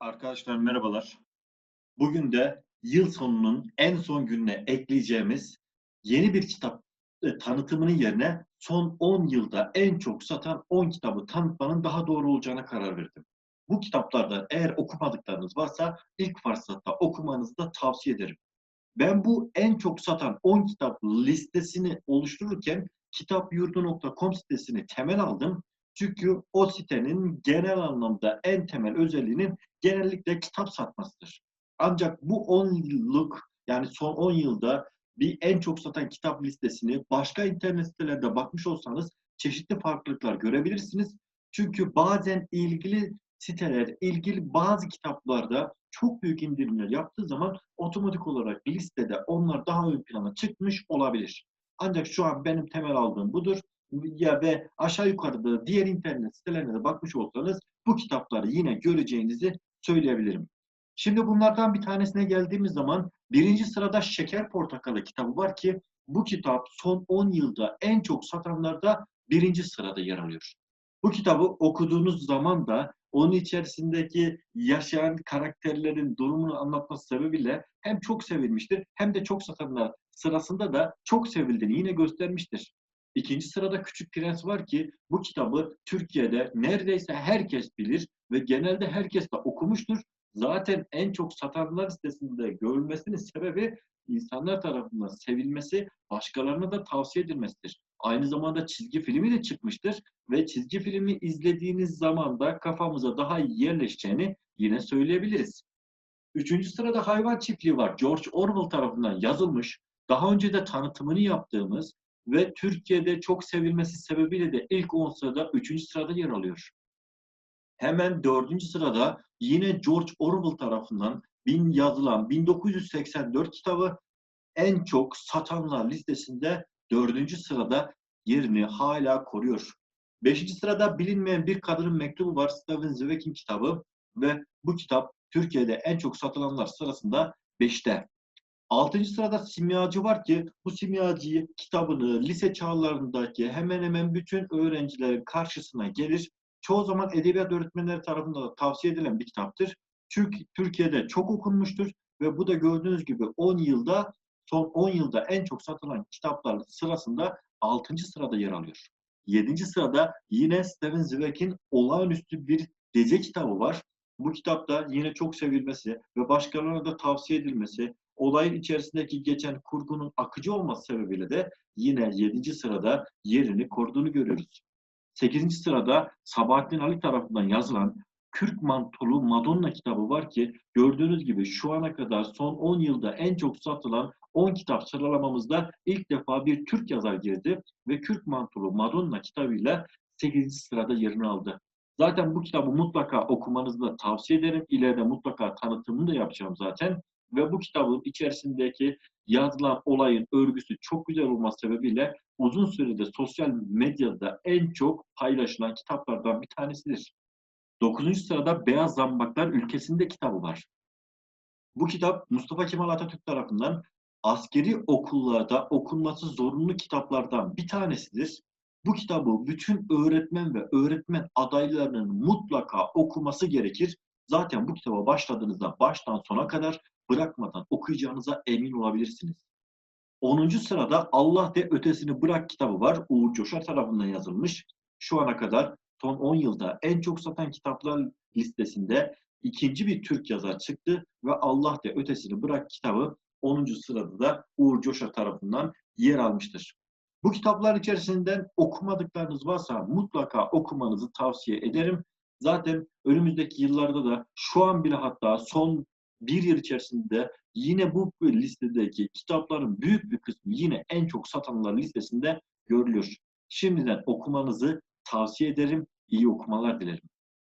Arkadaşlar merhabalar. Bugün de yıl sonunun en son gününe ekleyeceğimiz yeni bir kitap e, tanıtımının yerine son 10 yılda en çok satan 10 kitabı tanıtmanın daha doğru olacağına karar verdim. Bu kitaplardan eğer okumadıklarınız varsa ilk fırsatta okumanızı da tavsiye ederim. Ben bu en çok satan 10 kitap listesini oluştururken kitapyurdu.com sitesini temel aldım. Çünkü o sitenin genel anlamda en temel özelliğinin genellikle kitap satmasıdır. Ancak bu 10 yıllık yani son 10 yılda bir en çok satan kitap listesini başka internet sitelerde bakmış olsanız çeşitli farklılıklar görebilirsiniz. Çünkü bazen ilgili siteler, ilgili bazı kitaplarda çok büyük indirimler yaptığı zaman otomatik olarak listede onlar daha ön plana çıkmış olabilir. Ancak şu an benim temel aldığım budur. Ya ve aşağı yukarıda diğer internet sitelerine de bakmış olsanız bu kitapları yine göreceğinizi söyleyebilirim. Şimdi bunlardan bir tanesine geldiğimiz zaman birinci sırada Şeker Portakalı kitabı var ki bu kitap son 10 yılda en çok satanlarda birinci sırada yer alıyor. Bu kitabı okuduğunuz zaman da onun içerisindeki yaşayan karakterlerin durumunu anlatması sebebiyle hem çok sevilmiştir hem de çok satanlar sırasında da çok sevildiğini yine göstermiştir. İkinci sırada Küçük Prens var ki bu kitabı Türkiye'de neredeyse herkes bilir ve genelde herkes de okumuştur. Zaten en çok satanlar listesinde görülmesinin sebebi insanlar tarafından sevilmesi, başkalarına da tavsiye edilmesidir. Aynı zamanda çizgi filmi de çıkmıştır ve çizgi filmi izlediğiniz zaman da kafamıza daha iyi yerleşeceğini yine söyleyebiliriz. Üçüncü sırada Hayvan Çiftliği var. George Orwell tarafından yazılmış, daha önce de tanıtımını yaptığımız ve Türkiye'de çok sevilmesi sebebiyle de ilk 10 sırada 3. sırada yer alıyor. Hemen 4. sırada yine George Orwell tarafından bin yazılan 1984 kitabı en çok satanlar listesinde 4. sırada yerini hala koruyor. 5. sırada bilinmeyen bir kadının mektubu var Steven Zweig'in kitabı ve bu kitap Türkiye'de en çok satılanlar sırasında 5'te. Altıncı sırada simyacı var ki bu simyacıyı kitabını lise çağlarındaki hemen hemen bütün öğrencilerin karşısına gelir. Çoğu zaman edebiyat öğretmenleri tarafından da tavsiye edilen bir kitaptır. Türk, Türkiye'de çok okunmuştur ve bu da gördüğünüz gibi 10 yılda son 10 yılda en çok satılan kitaplar sırasında 6. sırada yer alıyor. 7. sırada yine Steven Zweig'in olağanüstü bir gece kitabı var. Bu kitapta yine çok sevilmesi ve başkalarına da tavsiye edilmesi, olayın içerisindeki geçen kurgunun akıcı olması sebebiyle de yine 7. sırada yerini koruduğunu görüyoruz. 8. sırada Sabahattin Ali tarafından yazılan Kürk Mantolu Madonna kitabı var ki gördüğünüz gibi şu ana kadar son 10 yılda en çok satılan 10 kitap sıralamamızda ilk defa bir Türk yazar girdi ve Kürk Mantolu Madonna kitabıyla 8. sırada yerini aldı. Zaten bu kitabı mutlaka okumanızı da tavsiye ederim. İleride mutlaka tanıtımını da yapacağım zaten ve bu kitabın içerisindeki yazılan olayın örgüsü çok güzel olması sebebiyle uzun sürede sosyal medyada en çok paylaşılan kitaplardan bir tanesidir. Dokuzuncu sırada Beyaz Zambaklar Ülkesinde kitabı var. Bu kitap Mustafa Kemal Atatürk tarafından askeri okullarda okunması zorunlu kitaplardan bir tanesidir. Bu kitabı bütün öğretmen ve öğretmen adaylarının mutlaka okuması gerekir. Zaten bu kitaba başladığınızda baştan sona kadar bırakmadan okuyacağınıza emin olabilirsiniz. 10. sırada Allah de ötesini bırak kitabı var. Uğur Coşar tarafından yazılmış. Şu ana kadar son 10 yılda en çok satan kitaplar listesinde ikinci bir Türk yazar çıktı ve Allah de ötesini bırak kitabı 10. sırada da Uğur Coşar tarafından yer almıştır. Bu kitaplar içerisinden okumadıklarınız varsa mutlaka okumanızı tavsiye ederim. Zaten önümüzdeki yıllarda da şu an bile hatta son bir yıl içerisinde yine bu listedeki kitapların büyük bir kısmı yine en çok satanlar listesinde görülüyor. Şimdiden okumanızı tavsiye ederim. İyi okumalar dilerim.